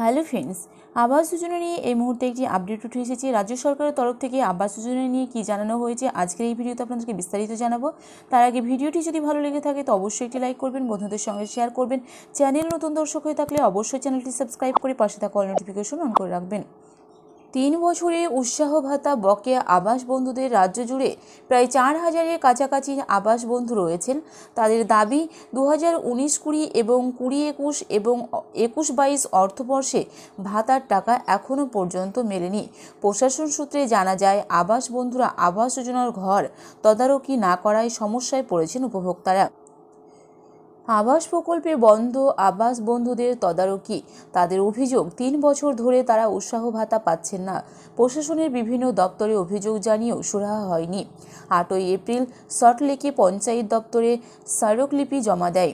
Hello friends, Awas Yojana নিয়ে এই মুহূর্তে একটি আপডেট উঠে এসেছে। রাজ্য সরকারের তরফ থেকে আবাস যোজনা নিয়ে কি জানানো হয়েছে আজকের এই ভিডিওতে আপনাদেরকে বিস্তারিত জানাব। তার আগে ভিডিওটি যদি ভালো লেগে থাকে তো অবশ্যই একটি লাইক করবেন, বন্ধুদের সঙ্গে শেয়ার করবেন। চ্যানেল নতুন দর্শক হয়ে থাকলে অবশ্যই চ্যানেলটি সাবস্ক্রাইব করে পাশে থাকা অল নোটিফিকেশন অন করে রাখবেন। তিন বছরে উৎসাহ ভাতা বকেয়া আবাস বন্ধুদের রাজ্য জুড়ে প্রায় চার হাজারের কাছাকাছি আবাস বন্ধু রয়েছেন। তাদের দাবি দু হাজার উনিশ কুড়ি এবং কুড়ি একুশ এবং একুশ বাইশ অর্থবর্ষে ভাতার টাকা এখনও পর্যন্ত মেলেনি। প্রশাসন সূত্রে জানা যায়, আবাস বন্ধুরা আবাস যোজনার ঘর তদারকি না করায় সমস্যায় পড়েছেন উপভোক্তারা। আবাস প্রকল্পে বন্ধ, আবাস বন্ধুদের তদারকি। তাদের অভিযোগ, তিন বছর ধরে তারা উৎসাহ ভাতা পাচ্ছেন না। প্রশাসনের বিভিন্ন দপ্তরে অভিযোগ জানিয়েও সুরাহা হয়নি। আটই এপ্রিল সল্টলেকে পঞ্চায়েত দপ্তরে স্মারকলিপি জমা দেয়।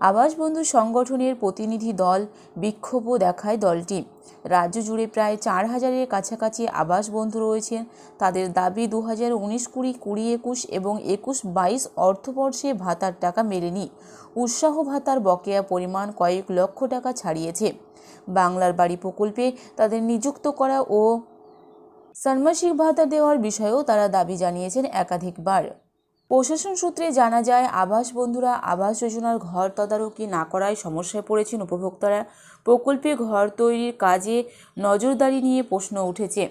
আবাস বন্ধু সংগঠনের প্রতিনিধি দল বিক্ষোভও দেখায় দলটি। রাজ্য জুড়ে প্রায় চার হাজারের কাছাকাছি আবাস বন্ধু রয়েছেন তাদের দাবি দু হাজার উনিশ কুড়ি কুড়ি একুশ এবং একুশ বাইশ অর্থবর্ষে ভাতার টাকা মেলেনি। উৎসাহ ভাতার বকেয়া পরিমাণ কয়েক লক্ষ টাকা ছাড়িয়েছে। বাংলার বাড়ি প্রকল্পে তাদের নিযুক্ত করা ও ষান্মাসিক ভাতা দেওয়ার বিষয়েও তারা দাবি জানিয়েছেন একাধিকবার। প্রশাসন সূত্রে জানা যায়, আবাস বন্ধুরা আবাস যোজনার ঘর তদারকি না করায় সমস্যায় পড়েছেন উপভোক্তারা। প্রকল্পে ঘর তৈরির কাজে নজরদারি নিয়ে প্রশ্ন উঠেছে।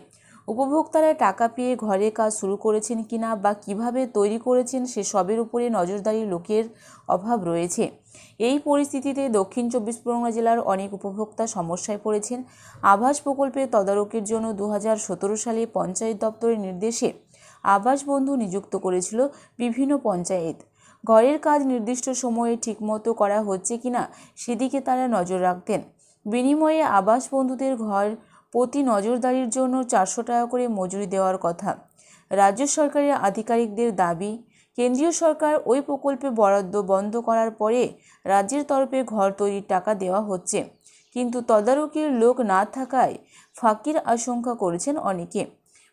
উপভোক্তারা টাকা পেয়ে ঘরে কাজ শুরু করেছেন কিনা বা কীভাবে তৈরি করেছেন সে সবের উপরে নজরদারি লোকের অভাব রয়েছে। এই পরিস্থিতিতে দক্ষিণ চব্বিশ পরগনা জেলার অনেক উপভোক্তা সমস্যায় পড়েছেন। আবাস প্রকল্পের তদারকির জন্য দু হাজার সতেরো সালে পঞ্চায়েত দপ্তরের নির্দেশে আবাস বন্ধু নিযুক্ত করেছিল বিভিন্ন পঞ্চায়েত। ঘরের কাজ নির্দিষ্ট সময়ে ঠিকমতো করা হচ্ছে কিনা সেদিকে তারা নজর রাখতেন। বিনিময়ে আবাস বন্ধুদের ঘর প্রতি নজরদারির জন্য চারশো টাকা করে মজুরি দেওয়ার কথা। রাজ্য সরকারের আধিকারিকদের দাবি, কেন্দ্রীয় সরকার ওই প্রকল্পে বরাদ্দ বন্ধ করার পরে রাজ্যের তরফে ঘর তৈরির টাকা দেওয়া হচ্ছে। কিন্তু তদারকির লোক না থাকায় ফাঁকির আশঙ্কা করেছেন অনেকে।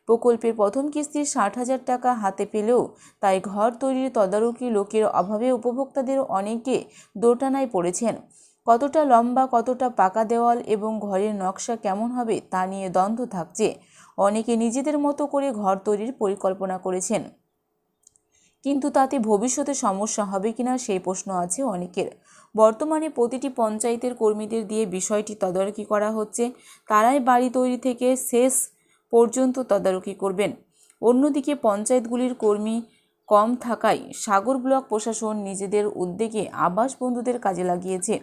প্রকল্পের প্রথম কিস্তির ষাট হাজার টাকা হাতে পেলেও তাই ঘর তৈরির তদারকি লোকের অভাবে উপভোক্তাদের অনেকে দোটানায় পড়েছেন। কতটা লম্বা, কতটা পাকা দেওয়াল এবং ঘরের নকশা কেমন হবে তা নিয়ে দ্বন্দ্ব থাকছে। অনেকে নিজেদের মতো করে ঘর তৈরির পরিকল্পনা করেছেন। কিন্তু তাতে ভবিষ্যতে সমস্যা হবে কিনা সেই প্রশ্ন আছে অনেকের। বর্তমানে প্রতিটি পঞ্চায়েতের কর্মীদের দিয়ে বিষয়টি তদারকি করা হচ্ছে। তারাই বাড়ি তৈরি থেকে শেষ পর্যন্ত তদারকি করবেন। অন্যদিকে পঞ্চায়েতগুলির কর্মী কম থাকায় সাগর ব্লক প্রশাসন নিজেদের উদ্যোগে আবাস বন্ধুদের কাজে লাগিয়েছে।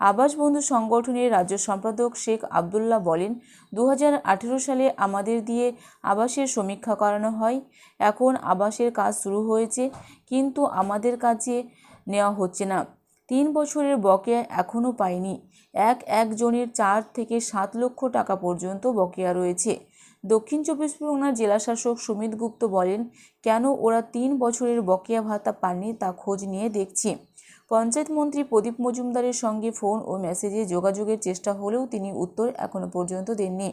আবাস বন্ধু সংগঠনের রাজ্য সম্পাদক শেখ আবদুল্লাহ বলেন দু হাজার আঠেরো সালে আমাদের দিয়ে আবাসের সমীক্ষা করানো হয়, এখন আবাসের কাজ শুরু হয়েছে, কিন্তু আমাদের কাছে নেওয়া হচ্ছে না। তিন বছরের বকেয়া এখনও পাইনি। এক একজনের চার থেকে সাত লক্ষ টাকা পর্যন্ত বকেয়া রয়েছে। দক্ষিণ চব্বিশ পরগনার জেলাশাসক সুমিত গুপ্ত বলেন, কেন ওরা তিন বছরের বকেয়া ভাতা পাননি তা খোঁজ নিয়ে দেখছি। পঞ্চায়েত মন্ত্রী প্রদীপ মজুমদারের সঙ্গে ফোন ও মেসেজে যোগাযোগের চেষ্টা হলেও তিনি উত্তর এখনও পর্যন্ত দেননি।